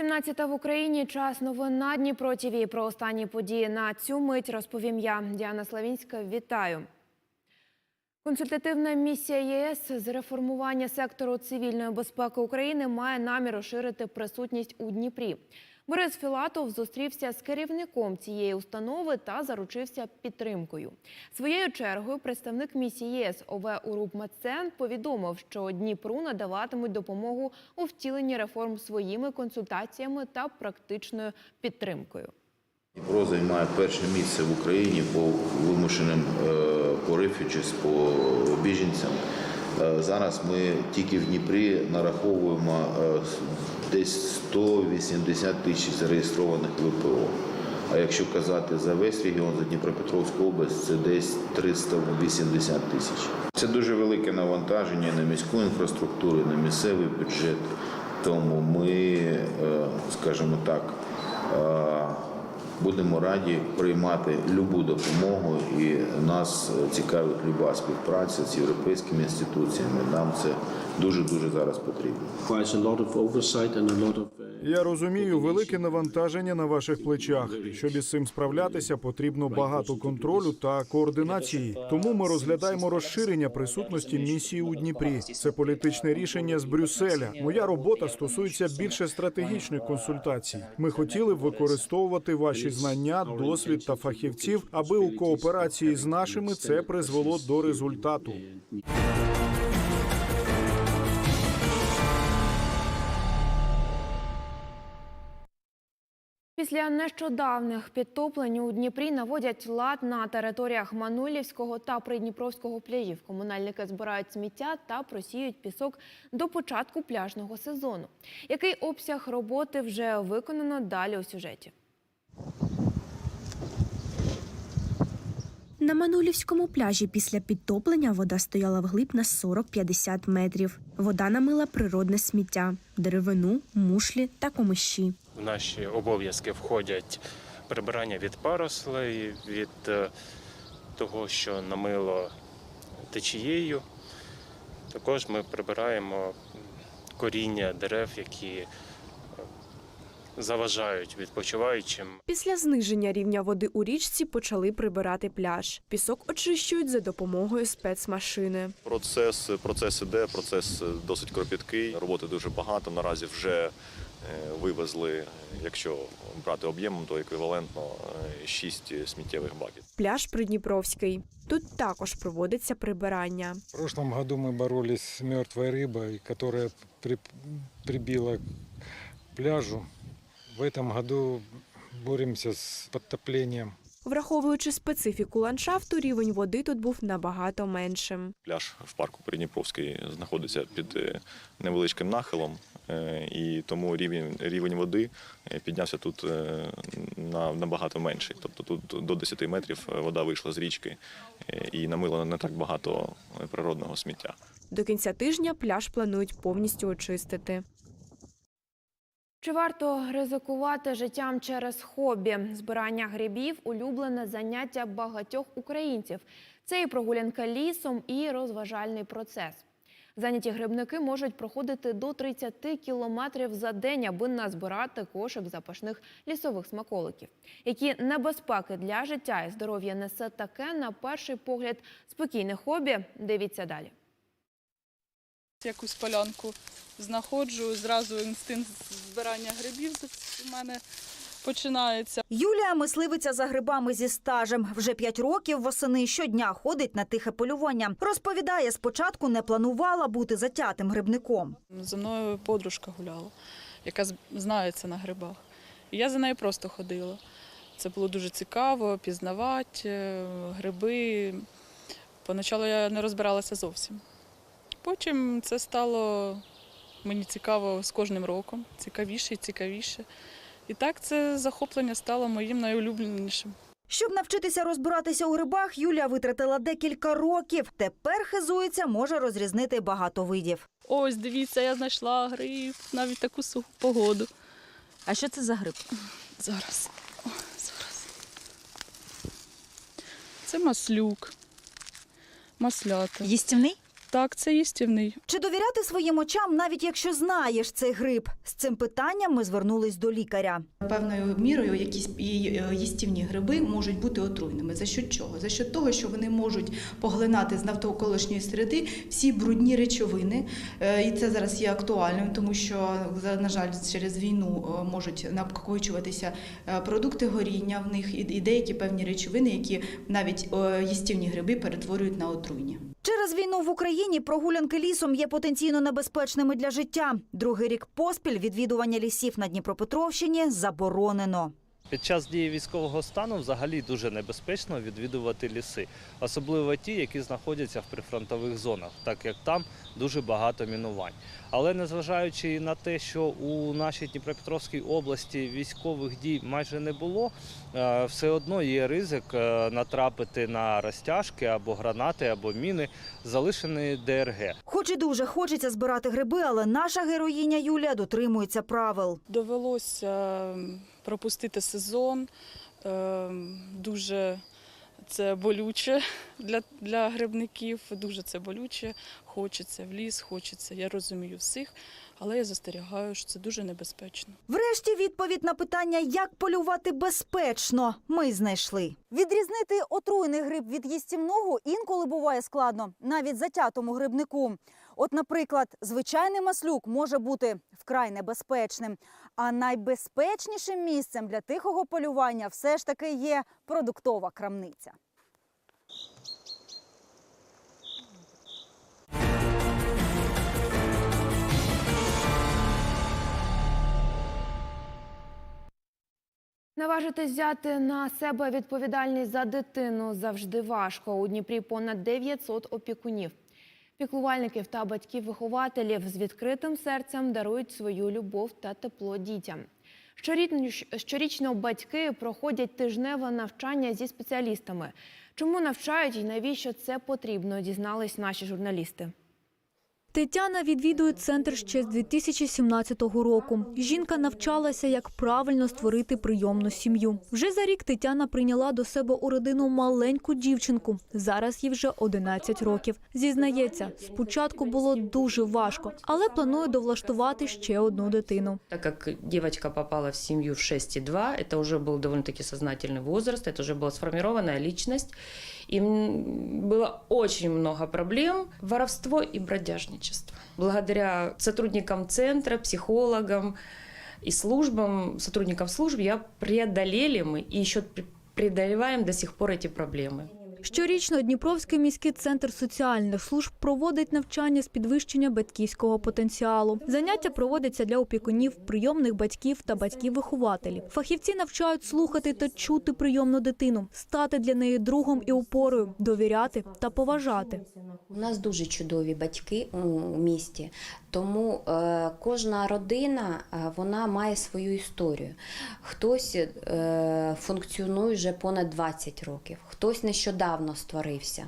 17 в Україні. Час новин на Дніпро ТІВІ. Про останні події на цю мить розповім я, Діана Славінська. Вітаю. Консультативна місія ЄС з реформування сектору цивільної безпеки України має намір розширити присутність у Дніпрі. Борис Філатов зустрівся з керівником цієї установи та заручився підтримкою. Своєю чергою представник місії ЄС ОВ Уруп Мацен повідомив, що Дніпру надаватимуть допомогу у втіленні реформ своїми консультаціями та практичною підтримкою. Дніпро займає перше місце в Україні по вимушеним е, по refugees, по біженцям. Е, Зараз ми тільки в Дніпрі нараховуємо е, десь 180 тисяч зареєстрованих ВПО. А якщо казати за весь регіон, за Дніпропетровську область, це десь 380 тисяч. Це дуже велике навантаження на міську інфраструктуру, на місцевий бюджет. Тому ми, е, скажімо так, Будемо раді приймати любу допомогу, і нас цікавить люба співпраця з європейськими інституціями. Нам це дуже дуже зараз потрібно. Я розумію велике навантаження на ваших плечах. Щоб із цим справлятися, потрібно багато контролю та координації. Тому ми розглядаємо розширення присутності місії у Дніпрі. Це політичне рішення з Брюсселя. Моя робота стосується більше стратегічних консультацій. Ми хотіли б використовувати ваші знання, досвід та фахівців, аби у кооперації з нашими це призвело до результату. Після нещодавних підтоплень у Дніпрі наводять лад на територіях Манулівського та Придніпровського пляжів. Комунальники збирають сміття та просіють пісок до початку пляжного сезону. Який обсяг роботи вже виконано далі у сюжеті? На Манулівському пляжі після підтоплення вода стояла вглиб на 40-50 метрів. Вода намила природне сміття, деревину, мушлі та комиші. В наші обов'язки входять прибирання від парослей, від е, того, що намило течією. Також ми прибираємо коріння дерев, які е, заважають відпочиваючим. Після зниження рівня води у річці почали прибирати пляж. Пісок очищують за допомогою спецмашини. Процес, процес іде, процес досить кропіткий. Роботи дуже багато. Наразі вже е, вивезли, якщо брати об'ємом, то еквівалентно 6 сміттєвих баків. Пляж Придніпровський. Тут також проводиться прибирання. В прошлом году мы боролись с мертвой рыбой, которая при- прибила к пляжу. В этом году боремся с подтоплением. Враховуючи специфіку ландшафту, рівень води тут був набагато меншим. Пляж в парку Придніпровський знаходиться під е, невеличким нахилом, е, і тому рівень, рівень води е, піднявся тут е, на набагато менший. Тобто тут до 10 метрів вода вийшла з річки е, і намила не так багато е, природного сміття. До кінця тижня пляж планують повністю очистити. Чи варто ризикувати життям через хобі? Збирання грибів улюблене заняття багатьох українців. Це і прогулянка лісом, і розважальний процес. Заняті грибники можуть проходити до 30 кілометрів за день, аби назбирати кошик запашних лісових смаколиків. Які небезпеки для життя і здоров'я несе таке, на перший погляд, спокійне хобі? Дивіться далі. якусь полянку знаходжу, зразу інстинкт збирання грибів у мене починається. Юлія мисливиця за грибами зі стажем. Вже п'ять років восени щодня ходить на тихе полювання. Розповідає, спочатку не планувала бути затятим грибником. За мною подружка гуляла, яка знається на грибах. І я за нею просто ходила. Це було дуже цікаво, пізнавати е, гриби. Поначалу я не розбиралася зовсім. Потім це стало мені цікаво з кожним роком, цікавіше і цікавіше. І так це захоплення стало моїм найулюбленішим. Щоб навчитися розбиратися у грибах, Юлія витратила декілька років. Тепер хизується, може розрізнити багато видів. Ось, дивіться, я знайшла гриб, навіть таку суху погоду. А що це за гриб? Зараз. О, зараз. Це маслюк. Маслята. Їстівний? Так, це їстівний. Чи довіряти своїм очам, навіть якщо знаєш цей гриб? З цим питанням ми звернулись до лікаря. Певною мірою якісь і їстівні гриби можуть бути отруйними. За що чого? За що того, що вони можуть поглинати з навколишньої середи всі брудні речовини. Е, І це зараз є актуальним, тому що за- на жаль, через війну е, можуть накопичуватися е, продукти горіння в них і деякі певні речовини, які навіть їстівні гриби перетворюють на отруйні. Через війну в Україні прогулянки лісом є потенційно небезпечними для життя. Другий рік поспіль відвідування лісів на Дніпропетровщині заборонено. Під час дії військового стану взагалі дуже небезпечно відвідувати ліси, особливо ті, які знаходяться в прифронтових зонах, так як там дуже багато мінувань. Але незважаючи на те, що у нашій Дніпропетровській області військових дій майже не було, е, все одно є ризик е, натрапити на розтяжки або гранати, або міни, залишені ДРГ. Хоч і дуже хочеться збирати гриби, але наша героїня Юлія дотримується правил. Довелося пропустити сезон. Ем, Дуже це болюче для, для грибників. Дуже це болюче. Хочеться в ліс, хочеться. Я розумію всіх, але я застерігаю, що це дуже небезпечно. Врешті відповідь на питання, як полювати безпечно, ми знайшли. Відрізнити отруйний гриб від їстівного інколи буває складно, навіть затятому грибнику. От, наприклад, звичайний маслюк може бути вкрай небезпечним. А найбезпечнішим місцем для тихого полювання все ж таки є продуктова крамниця. Наважитись взяти на себе відповідальність за дитину завжди важко. У Дніпрі понад 900 опікунів. Піклувальників та батьків-вихователів з відкритим серцем дарують свою любов та тепло дітям. Щоріч- Щорічно батьки проходять тижневе навчання зі спеціалістами. Чому навчають і навіщо це потрібно, дізнались наші журналісти. Тетяна відвідує центр ще з 2017 року. Жінка навчалася, як правильно створити прийомну сім'ю. Вже за рік Тетяна прийняла до себе у родину маленьку дівчинку. Зараз їй вже 11 років. Зізнається, спочатку було дуже важко, але планує довлаштувати ще одну дитину. Так как девочка попала в семью в 6,2, это уже был довольно-таки сознательный возраст, это уже была сформированная личность. И м, было очень много проблем, воровство и бродяжничество. Благодаря сотрудникам центра, психологам и службам, сотрудникам служб, я преодолели мы и еще пре- преодолеваем до сих пор эти проблемы. Щорічно Дніпровський міський центр соціальних служб проводить навчання з підвищення батьківського потенціалу. Заняття проводяться для опікунів, прийомних батьків та батьків-вихователів. Фахівці навчають слухати та чути прийомну дитину, стати для неї другом і опорою, довіряти та поважати. У нас дуже чудові батьки у місті, тому е, кожна родина е, вона має свою історію. Хтось е, функціонує вже понад 20 років, хтось нещодавно створився.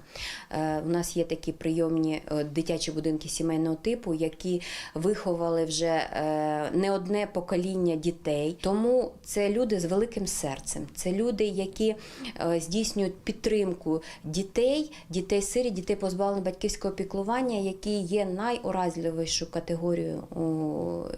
Е, у нас є такі прийомні е, дитячі будинки сімейного типу, які виховали вже е, не одне покоління дітей. Тому це люди з великим серцем. Це люди, які е, здійснюють підтримку дітей, дітей сирі, дітей позбавлених батьківського піклування, які є найуразливішою категорією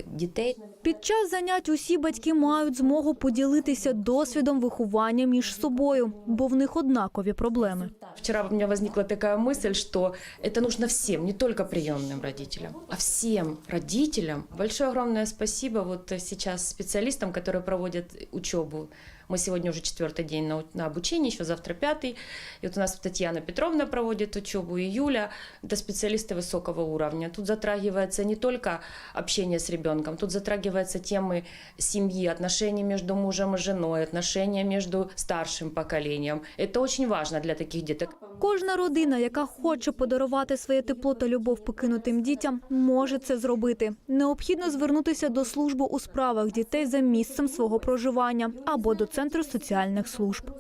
дітей. Під час занять усі батьки мають змогу поділитися досвідом виховання між собою, бо в них однакові проблеми. Вчера у меня возникла такая мысль, что это нужно всем, не только приемным родителям, а всем родителям. Большое огромное спасибо вот сейчас специалистам, которые проводят учебу. Мы сегодня уже четвертый день на, на обучении, еще завтра пятый. И вот у нас Татьяна Петровна проводит учебу, и Юля. Это специалисты высокого уровня. Тут затрагивается не только общение с ребенком, тут затрагиваются темы семьи, отношения между мужем и женой, отношения между старшим поколением. Это очень важно для таких деток. Кожна родина, яка хоче подарувати своє тепло та любов покинутим дітям, може це зробити. Необхідно звернутися до служби у справах дітей за місцем свого проживання або до центру соціальних служб.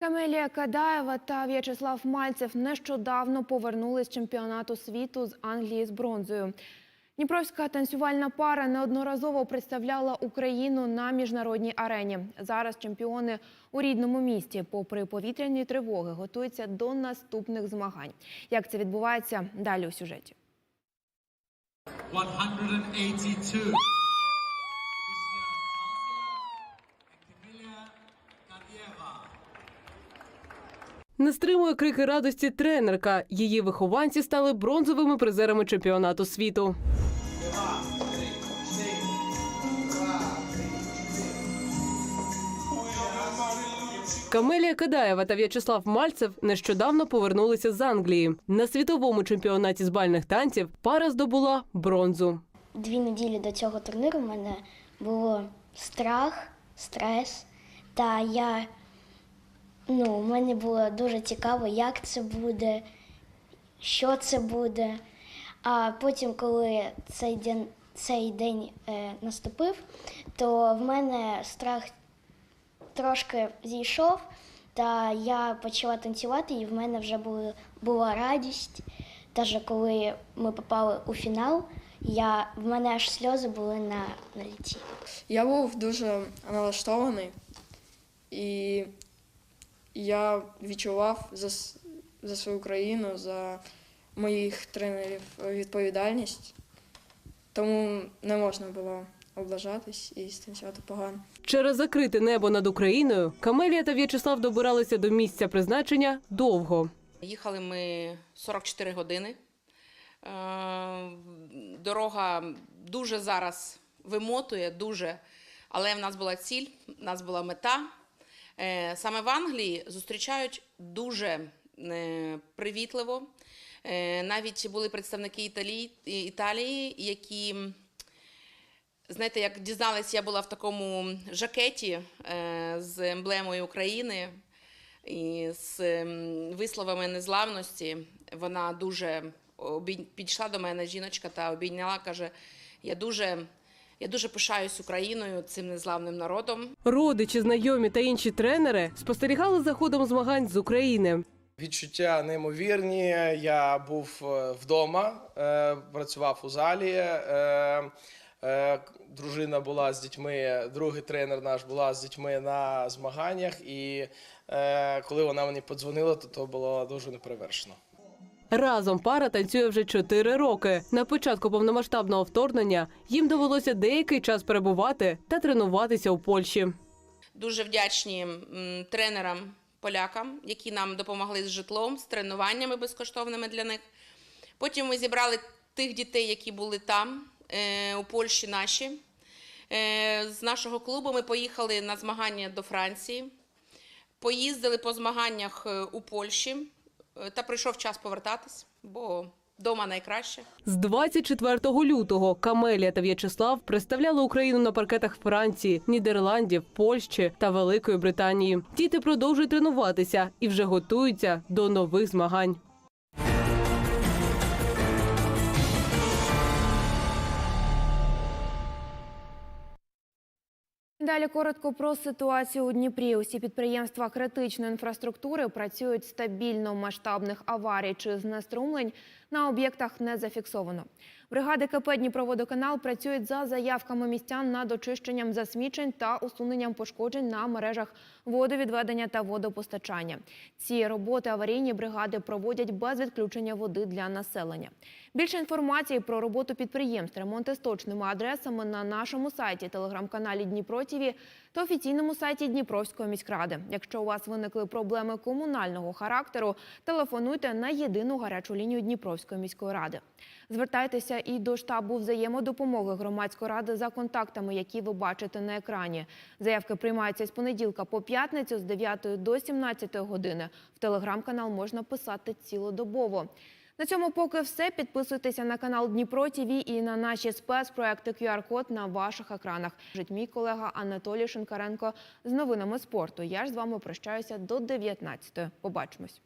Камелія Кадаєва та В'ячеслав Мальцев нещодавно повернулись з чемпіонату світу з Англії з бронзою. Дніпровська танцювальна пара неодноразово представляла Україну на міжнародній арені. Зараз чемпіони у рідному місті, попри повітряні тривоги, готуються до наступних змагань. Як це відбувається далі у сюжеті? 182. Не стримує крики радості тренерка. Її вихованці стали бронзовими призерами чемпіонату світу. Камелія Кадаєва та В'ячеслав Мальцев нещодавно повернулися з Англії. На світовому чемпіонаті з бальних танців пара здобула бронзу. Дві неділі до цього турніру в мене було страх, стрес. Та я ну, мене було дуже цікаво, як це буде, що це буде. А потім, коли цей день, цей день е, наступив, то в мене страх трошки зійшов, та я почала танцювати, і в мене вже були, була радість. Даже коли ми попали у фінал, я, в мене аж сльози були на, на ліці. Я був дуже налаштований, і я відчував за, за свою країну, за моїх тренерів відповідальність, тому не можна було облажатись і станцювати погано. Через закрите небо над Україною Камелія та В'ячеслав добиралися до місця призначення довго. Їхали ми 44 години. Е, Дорога дуже зараз вимотує, дуже. Але в нас була ціль, в нас була мета. Е, Саме в Англії зустрічають дуже е, привітливо. Е, Навіть були представники Італії, Італії, які, знаєте, як дізналась, я була в такому жакеті з емблемою України і з висловами незламності. Вона дуже підійшла до мене жіночка та обійняла, каже: я дуже, я дуже пишаюсь Україною, цим незламним народом. Родичі, знайомі та інші тренери спостерігали за ходом змагань з України. Відчуття неймовірні. Я був е, вдома, е, працював у залі. е, Дружина була з дітьми, другий тренер наш була з дітьми на змаганнях. І коли вона мені подзвонила, то то було дуже неперевершено. Разом пара танцює вже чотири роки. На початку повномасштабного вторгнення їм довелося деякий час перебувати та тренуватися у Польщі. Дуже вдячні тренерам полякам, які нам допомогли з житлом, з тренуваннями безкоштовними для них. Потім ми зібрали тих дітей, які були там, е, у Польщі наші. Е, з нашого клубу ми поїхали на змагання до Франції, поїздили по змаганнях е, у Польщі та прийшов час повертатись, бо вдома найкраще. З 24 лютого Камелія та В'ячеслав представляли Україну на паркетах Франції, Нідерландів, Польщі та Великої Британії. Діти продовжують тренуватися і вже готуються до нових змагань. Далі коротко про ситуацію у Дніпрі. Усі підприємства критичної інфраструктури працюють стабільно. Масштабних аварій чи знеструмлень на об'єктах не зафіксовано. Бригади КП «Дніпроводоканал» працюють за заявками містян над очищенням засмічень та усуненням пошкоджень на мережах водовідведення та водопостачання. Ці роботи аварійні бригади проводять без відключення води для населення. Більше інформації про роботу підприємств, ремонти з точними адресами на нашому сайті, телеграм-каналі Дніпро ТІВІ та офіційному сайті Дніпровської міськради. Якщо у вас виникли проблеми комунального характеру, телефонуйте на єдину гарячу лінію Дніпровської міської ради. Звертайтеся і до штабу взаємодопомоги громадської ради за контактами, які ви бачите на екрані. Заявки приймаються з понеділка по п'ятницю з 9 до 17 години. В телеграм-канал можна писати цілодобово. На цьому поки все. Підписуйтеся на канал Дніпро ТІВІ і на наші спецпроекти QR-код на ваших екранах. Жить мій колега Анатолій Шинкаренко з новинами спорту. Я ж з вами прощаюся до 19-ї. Побачимось.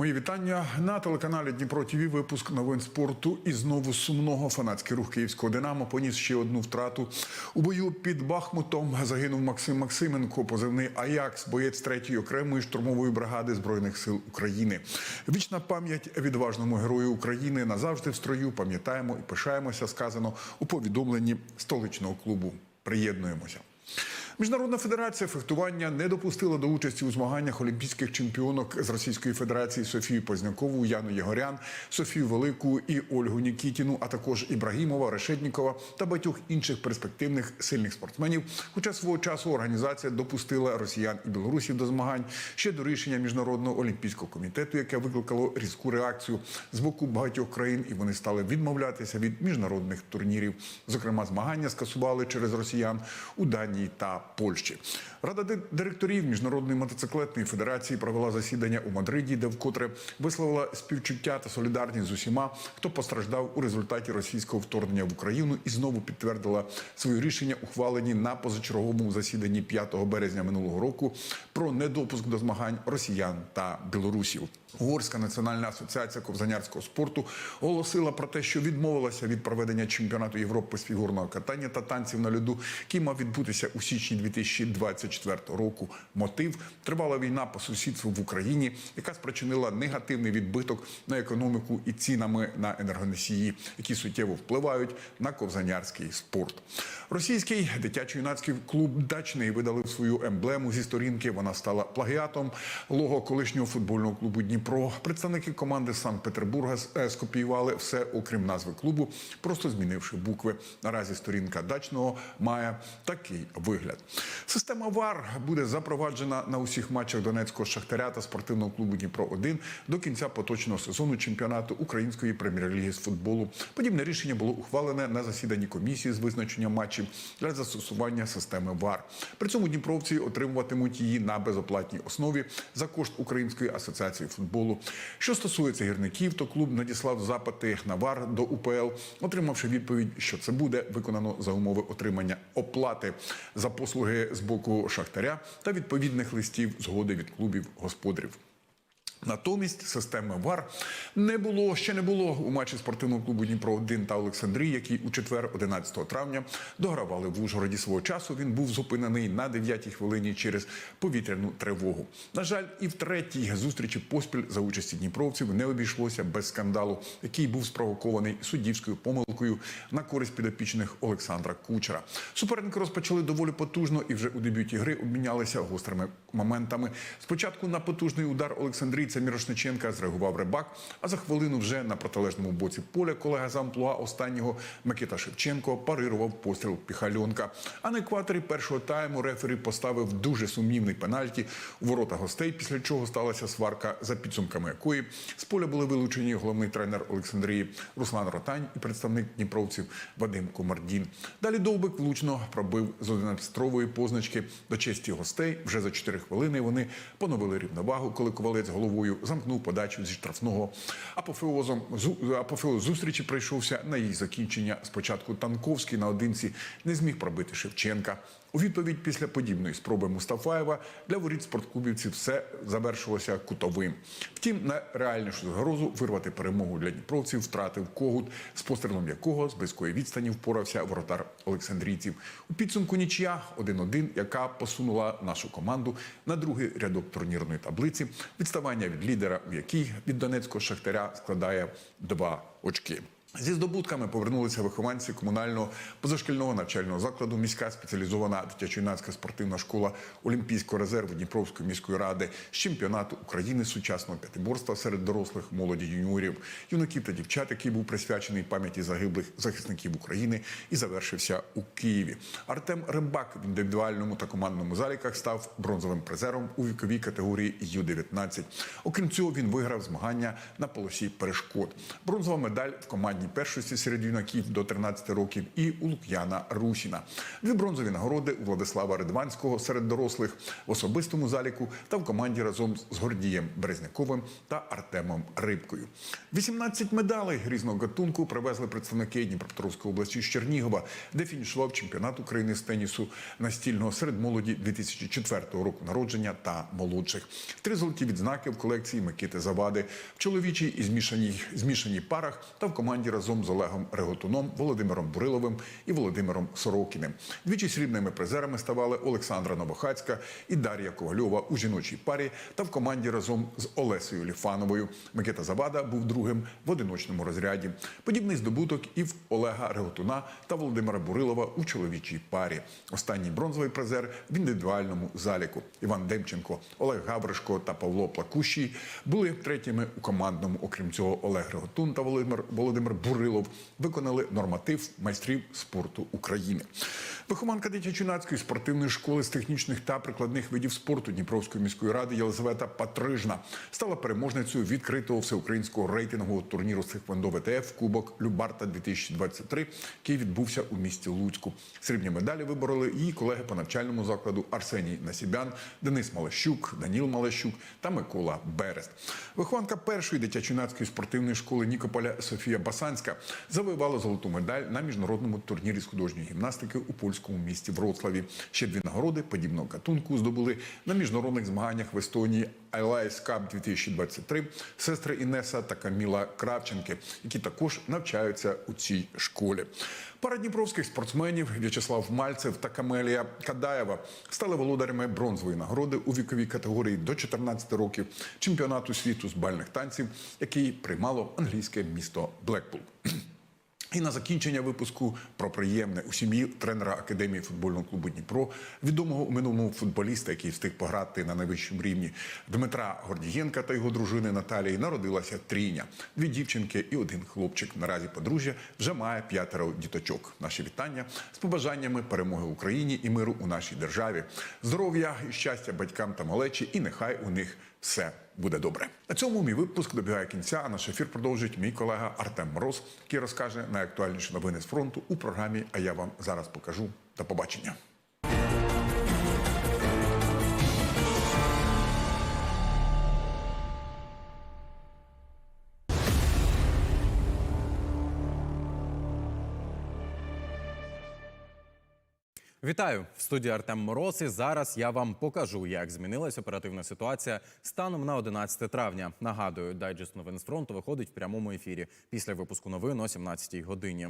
Мої вітання на телеканалі Дніпро ТВ. Випуск новин спорту. І знову сумного фанатський рух київського Динамо поніс ще одну втрату. У бою під Бахмутом загинув Максим Максименко, позивний Аякс, боєць третьої окремої штурмової бригади збройних сил України. Вічна пам'ять відважному герою України назавжди в строю. Пам'ятаємо і пишаємося. Сказано у повідомленні столичного клубу. Приєднуємося. Міжнародна федерація фехтування не допустила до участі у змаганнях олімпійських чемпіонок з Російської Федерації Софію Познякову, Яну Єгорян, Софію Велику і Ольгу Нікітіну, а також Ібрагімова, Решетнікова та багатьох інших перспективних сильних спортсменів. Хоча свого часу організація допустила росіян і білорусів до змагань ще до рішення міжнародного олімпійського комітету, яке викликало різку реакцію з боку багатьох країн, і вони стали відмовлятися від міжнародних турнірів. Зокрема, змагання скасували через росіян у Данії та Польщі. Рада директорів міжнародної мотоциклетної федерації провела засідання у Мадриді, де вкотре висловила співчуття та солідарність з усіма, хто постраждав у результаті російського вторгнення в Україну, і знову підтвердила своє рішення, ухвалені на позачерговому засіданні 5 березня минулого року про недопуск до змагань росіян та білорусів. Угорська національна асоціація ковзанярського спорту оголосила про те, що відмовилася від проведення чемпіонату Європи з фігурного катання та танців на льоду, який мав відбутися у січні 2024 року. Мотив тривала війна по сусідству в Україні, яка спричинила негативний відбиток на економіку і цінами на енергоносії, які суттєво впливають на ковзанярський спорт. Російський дитячо-юнацький клуб Дачний видалив свою емблему зі сторінки. Вона стала плагіатом лого колишнього футбольного клубу Дніпро. Представники команди Санкт-Петербурга е, скопіювали все, окрім назви клубу, просто змінивши букви. Наразі сторінка дачного має такий вигляд. Система ВАР буде запроваджена на усіх матчах Донецького шахтаря та спортивного клубу Дніпро 1 до кінця поточного сезону чемпіонату Української прем'єр-ліги з футболу. Подібне рішення було ухвалене на засіданні комісії з визначення матчів для застосування системи ВАР. При цьому дніпровці отримуватимуть її на безоплатній основі за кошт Української асоціації футболу. Що стосується гірників, то клуб надіслав запити на ВАР до УПЛ, отримавши відповідь, що це буде виконано за умови отримання оплати за послуги з боку шахтаря та відповідних листів згоди від клубів господарів. Натомість системи ВАР не було ще не було у матчі спортивного клубу Дніпро 1 та Олександрій, які у четвер, 11 травня, догравали в Ужгороді свого часу. Він був зупинений на 9-й хвилині через повітряну тривогу. На жаль, і в третій зустрічі поспіль за участі дніпровців не обійшлося без скандалу, який був спровокований суддівською помилкою на користь підопічних Олександра Кучера. Суперники розпочали доволі потужно і вже у дебюті гри обмінялися гострими моментами. Спочатку на потужний удар Олександрійця Мірошниченка зреагував рибак, а за хвилину вже на протилежному боці поля колега з амплуа останнього Микита Шевченко парирував постріл Піхальонка. А на екваторі першого тайму рефері поставив дуже сумнівний пенальті у ворота гостей, після чого сталася сварка, за підсумками якої з поля були вилучені головний тренер Олександрії Руслан Ротань і представник дніпровців Вадим Комардін. Далі Довбик влучно пробив з 11-метрової позначки до честі гостей. Вже за 4 хвилини вони поновили рівновагу, коли ковалець головою замкнув подачу зі штрафного. Апофеозом апофеоз зустрічі прийшовся на її закінчення. Спочатку Танковський наодинці не зміг пробити Шевченка. У відповідь після подібної спроби Мустафаєва для воріт спортклубівців все завершилося кутовим. Втім, на реальнішу загрозу вирвати перемогу для дніпровців втратив когут, з пострілом якого з близької відстані впорався воротар Олександрійців. У підсумку нічия 1-1, яка посунула нашу команду на другий рядок турнірної таблиці. Відставання від лідера, у якій від донецького шахтаря складає два очки. Зі здобутками повернулися вихованці комунального позашкільного навчального закладу міська спеціалізована дитячо-юнацька спортивна школа Олімпійського резерву Дніпровської міської ради з чемпіонату України сучасного п'ятиборства серед дорослих молоді юніорів, юнаків та дівчат, який був присвячений пам'яті загиблих захисників України і завершився у Києві. Артем Рибак в індивідуальному та командному заліках став бронзовим призером у віковій категорії Ю-19. Окрім цього, він виграв змагання на полосі перешкод. Бронзова медаль в команді командній першості серед юнаків до 13 років і у Лук'яна Русіна. Дві бронзові нагороди у Владислава Редванського серед дорослих в особистому заліку та в команді разом з Гордієм Березняковим та Артемом Рибкою. 18 медалей різного гатунку привезли представники Дніпропетровської області з Чернігова, де фінішував чемпіонат України з тенісу настільного серед молоді 2004 року народження та молодших. Три золоті відзнаки в колекції Микити Завади в чоловічій і змішаній, змішаній парах та в команді разом з Олегом Реготуном, Володимиром Буриловим і Володимиром Сорокіним. Двічі срібними призерами ставали Олександра Новохацька і Дар'я Ковальова у жіночій парі та в команді разом з Олесею Ліфановою. Микита Завада був другим в одиночному розряді. Подібний здобуток і в Олега Реготуна та Володимира Бурилова у чоловічій парі. Останній бронзовий призер в індивідуальному заліку. Іван Демченко, Олег Гавришко та Павло Плакущий були третіми у командному. Окрім цього, Олег Реготун та Володимир, Володимир Бурилов виконали норматив майстрів спорту України. Вихованка дитячо-юнацької спортивної школи з технічних та прикладних видів спорту Дніпровської міської ради Єлизавета Патрижна стала переможницею відкритого всеукраїнського рейтингового турніру з Тхеквондо ВТФ Кубок Любарта 2023, який відбувся у місті Луцьку. Срібні медалі вибороли її колеги по навчальному закладу Арсеній Насібян, Денис Малещук, Даніл Малещук та Микола Берест. Вихованка першої дитячо-юнацької спортивної школи Нікополя Софія Басанська завоювала золоту медаль на міжнародному турнірі з художньої гімнастики у польському місті Вроцлаві. Ще дві нагороди подібного катунку здобули на міжнародних змаганнях в Естонії Allies Cup 2023 сестри Інеса та Каміла Кравченки, які також навчаються у цій школі. Пара дніпровських спортсменів В'ячеслав Мальцев та Камелія Кадаєва стали володарями бронзової нагороди у віковій категорії до 14 років чемпіонату світу з бальних танців, який приймало англійське місто Блекпул. І на закінчення випуску про приємне у сім'ї тренера академії футбольного клубу Дніпро, відомого у минулому футболіста, який встиг пограти на найвищому рівні Дмитра Гордієнка та його дружини Наталії, народилася трійня: дві дівчинки і один хлопчик. Наразі подружжя вже має п'ятеро діточок. Наші вітання з побажаннями перемоги Україні і миру у нашій державі, здоров'я і щастя батькам та малечі, і нехай у них все буде добре. На цьому мій випуск добігає кінця. А наш ефір продовжить мій колега Артем Мороз, який розкаже найактуальніші новини з фронту у програмі. А я вам зараз покажу. До побачення. Вітаю в студії Артем Мороз. І зараз я вам покажу, як змінилась оперативна ситуація станом на 11 травня. Нагадую, дайджест новин з фронту виходить в прямому ефірі після випуску новин о 17 годині.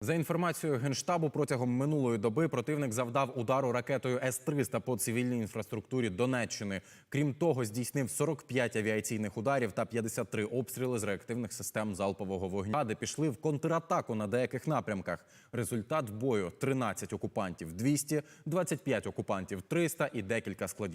За інформацією генштабу, протягом минулої доби противник завдав удару ракетою С-300 по цивільній інфраструктурі Донеччини. Крім того, здійснив 45 авіаційних ударів та 53 обстріли з реактивних систем залпового вогню. Ради пішли в контратаку на деяких напрямках. Результат бою: 13 окупантів 200, 25 окупантів 300 і декілька складів.